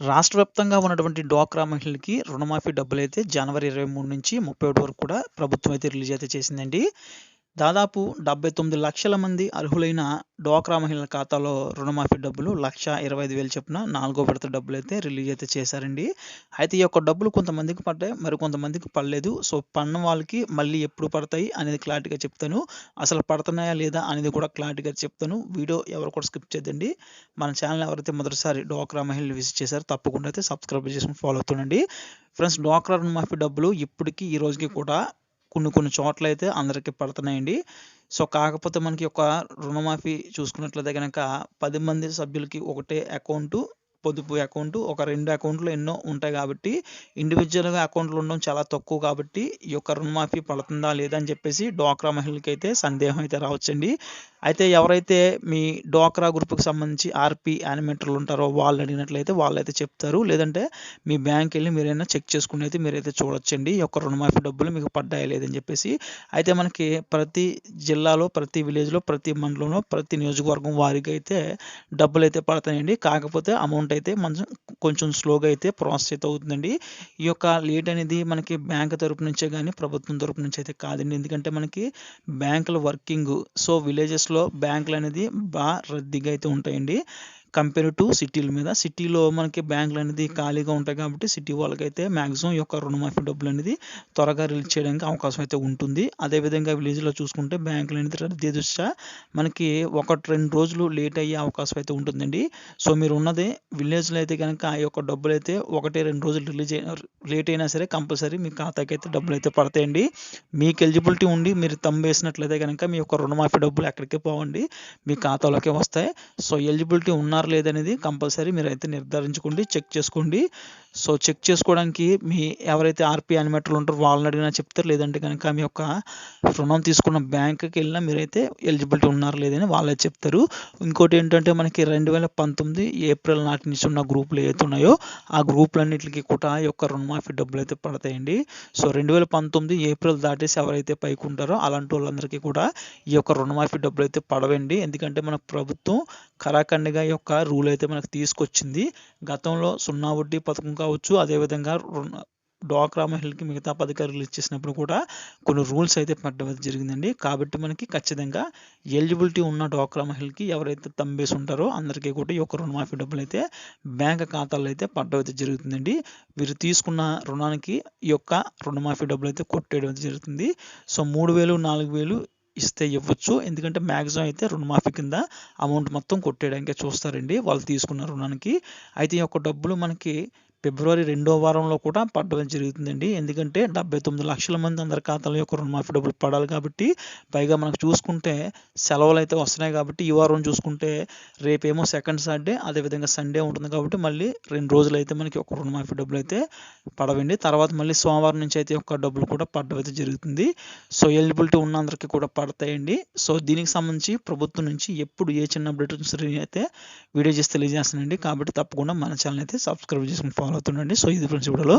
రాష్ట్ర వ్యాప్తంగా ఉన్నటువంటి డ్వాక్రా మహిళలకి రుణమాఫీ డబ్బులైతే జనవరి ఇరవై మూడు నుంచి ముప్పై ఒకటి వరకు కూడా ప్రభుత్వం అయితే రిలీజ్ అయితే చేసిందండి. దాదాపు డెబ్బై తొమ్మిది లక్షల మంది అర్హులైన డ్వాక్రా మహిళల ఖాతాలో రుణమాఫీ డబ్బులు లక్ష ఇరవై ఐదు వేలు చొప్పున నాలుగో విడత డబ్బులు అయితే రిలీజ్ అయితే చేశారండి. అయితే ఈ యొక్క డబ్బులు కొంతమందికి పడ్డాయి మరి కొంతమందికి పడలేదు. సో పడిన వాళ్ళకి మళ్ళీ ఎప్పుడు పడతాయి అనేది క్లారిటీగా చెప్తాను. అసలు పడుతున్నాయా లేదా అనేది కూడా క్లారిటీగా చెప్తాను. వీడియో ఎవరు కూడా స్కిప్ చేద్దండి మన ఛానల్ ఎవరైతే మొదటిసారి డ్వాక్రా మహిళలు విజిట్ చేశారో తప్పకుండా అయితే సబ్స్క్రైబ్ చేసుకుని ఫాలో అవుతుండండి. ఫ్రెండ్స్ డ్వాక్రా రుణమాఫీ డబ్బులు ఇప్పటికీ ఈ రోజుకి కూడా కొన్ని కొన్ని చోట్ల అయితే అందరికీ పడుతున్నాయండి. సో కాకపోతే మనకి ఒక రుణమాఫీ చూసుకున్నట్లయితే కనుక పది మంది సభ్యులకి ఒకటే అకౌంటు పొదుపు అకౌంట్ ఒక రెండు అకౌంట్లు ఎన్నో ఉంటాయి కాబట్టి ఇండివిజువల్గా అకౌంట్లు ఉండడం చాలా తక్కువ కాబట్టి ఈ యొక్క రుణమాఫీ పడుతుందా లేదా అని చెప్పేసి డ్వాక్రా మహిళలకి అయితే సందేహం అయితే రావచ్చండి. అయితే ఎవరైతే మీ డ్వాక్రా గ్రూప్కి సంబంధించి ఆర్పి యానిమేటర్లు ఉంటారో వాళ్ళు అడిగినట్లయితే వాళ్ళైతే చెప్తారు. లేదంటే మీ బ్యాంక్ వెళ్ళి మీరైనా చెక్ చేసుకుని అయితే మీరైతే చూడొచ్చండి. ఈ యొక్క రుణమాఫీ డబ్బులు మీకు పడ్డాయా లేదని చెప్పేసి. అయితే మనకి ప్రతి జిల్లాలో ప్రతి విలేజ్లో ప్రతి మండలంలో ప్రతి నియోజకవర్గం వారికి అయితే డబ్బులు అయితే పడతాయండి. కాకపోతే అమౌంట్ అయితే మనం కొంచెం స్లోగా అయితే ప్రాసెస్ అయితే అవుతుందండి. ఈ యొక్క లేట్ అనేది మనకి బ్యాంక్ తరపు నుంచే కానీ ప్రభుత్వం తరపు నుంచి అయితే కాదండి. ఎందుకంటే మనకి బ్యాంకుల వర్కింగ్ సో విలేజెస్లో బ్యాంకులు అనేది బాగా రద్దీగా అయితే ఉంటాయండి. కంపేర్ టు సిటీల మీద. సిటీలో మనకి బ్యాంకులు అనేది ఖాళీగా ఉంటాయి కాబట్టి సిటీ వాళ్ళకైతే మ్యాక్సిమం ఈ యొక్క రుణమాఫీ డబ్బులు అనేది త్వరగా రిలీజ్ చేయడానికి అవకాశం అయితే ఉంటుంది. అదేవిధంగా విలేజ్లో చూసుకుంటే బ్యాంకులు అనేది రద్దీ దృష్ట్యా మనకి ఒకటి రెండు రోజులు లేట్ అయ్యే అవకాశం అయితే ఉంటుందండి. సో మీరు ఉన్నది విలేజ్లో అయితే కనుక ఆ యొక్క డబ్బులు అయితే ఒకటి రెండు రోజులు రిలీజ్ రేట్ లేట్ అయినా సరే కంపల్సరీ మీ ఖాతాకి అయితే డబ్బులు అయితే పడతాయండి. మీకు ఎలిజిబిలిటీ ఉండి మీరు తమ్ము వేసినట్లయితే కనుక మీ యొక్క రుణమాఫీ డబ్బులు ఎక్కడికి పోవండి. మీ ఖాతాలోకి వస్తాయి. సో ఎలిజిబిలిటీ ఉన్నారా లేదనేది కంపల్సరీ మీరు అయితే నిర్ధారించుకోండి చెక్ చేసుకోండి. సో చెక్ చేసుకోవడానికి మీ ఎవరైతే ఆర్పీ యానిమేటర్లు ఉంటారో వాళ్ళని అడిగినా చెప్తారు. లేదంటే కనుక మీ యొక్క రుణం తీసుకున్న బ్యాంకుకి వెళ్ళినా మీరైతే ఎలిజిబిలిటీ ఉన్నారు లేదని వాళ్ళే చెప్తారు. ఇంకోటి ఏంటంటే మనకి రెండు వేల పంతొమ్మిది ఏప్రిల్ నాటి నుంచి ఉన్న గ్రూపులు ఏవైతే ఉన్నాయో ఆ గ్రూపులన్నింటికి కూడా యొక్క రుణం రుణమాఫీ డబ్బులు అయితే పడతాయండి. సో రెండు వేల పంతొమ్మిది ఏప్రిల్ దాటేసి ఎవరైతే పైకి ఉంటారో అలాంటి వాళ్ళందరికీ కూడా ఈ యొక్క రుణమాఫీ డబ్బులు అయితే పడవండి. ఎందుకంటే మన ప్రభుత్వం కరాఖండిగా ఈ యొక్క రూల్ అయితే మనకు తీసుకొచ్చింది. గతంలో సున్నా వడ్డీ పథకం కావచ్చు అదేవిధంగా డోక్రా డ్వాక్రా మిగతా పథకాలు ఇచ్చేసినప్పుడు కూడా కొన్ని రూల్స్ అయితే పడ్డం జరిగిందండి. కాబట్టి మనకి ఖచ్చితంగా ఎలిజిబిలిటీ ఉన్న డ్వాక్రా మహిళకి ఎవరైతే తంబేసి ఉంటారో అందరికీ కూడా ఈ యొక్క రుణమాఫీ డబ్బులు అయితే బ్యాంక్ ఖాతాల్లో అయితే పడ్డం అయితే జరుగుతుందండి. వీరు తీసుకున్న రుణానికి ఈ యొక్క రుణమాఫీ డబ్బులు అయితే కొట్టేయడం అయితే జరుగుతుంది. సో మూడు వేలు నాలుగు వేలు ఇస్తే ఇవ్వచ్చు. ఎందుకంటే మ్యాక్సిమం అయితే రుణమాఫీ కింద అమౌంట్ మొత్తం కొట్టేయడానికి చూస్తారండి వాళ్ళు తీసుకున్న రుణానికి. అయితే ఈ యొక్క డబ్బులు మనకి ఫిబ్రవరి రెండో వారంలో కూడా పడడం జరుగుతుందండి. ఎందుకంటే డెబ్బై తొమ్మిది లక్షల మంది అందరి ఖాతాలో యొక్క రుణమాఫీ డబ్బులు పడాలి కాబట్టి పైగా మనకు చూసుకుంటే సెలవులు అయితే వస్తున్నాయి కాబట్టి ఈ వారం చూసుకుంటే రేపేమో సెకండ్ సాటర్డే అదేవిధంగా సండే ఉంటుంది కాబట్టి మళ్ళీ రెండు రోజులు అయితే మనకి ఒక రుణమాఫీ డబ్బులు అయితే పడవండి. తర్వాత మళ్ళీ సోమవారం నుంచి అయితే ఒక డబ్బులు కూడా పడడం అయితే జరుగుతుంది. సో ఎలిజిబిలిటీ ఉన్న అందరికీ కూడా పడతాయండి. సో దీనికి సంబంధించి ప్రభుత్వం నుంచి ఎప్పుడు ఏ చిన్న అప్డేట్ అయితే వీడియో చేసి తెలియజేస్తానండి. కాబట్టి తప్పకుండా మన ఛానల్ అయితే సబ్స్క్రైబ్ చేసుకుని ఫాలో అవుతుండండి. సో ఇది ఫ్రెండ్స్ వీడియోలో.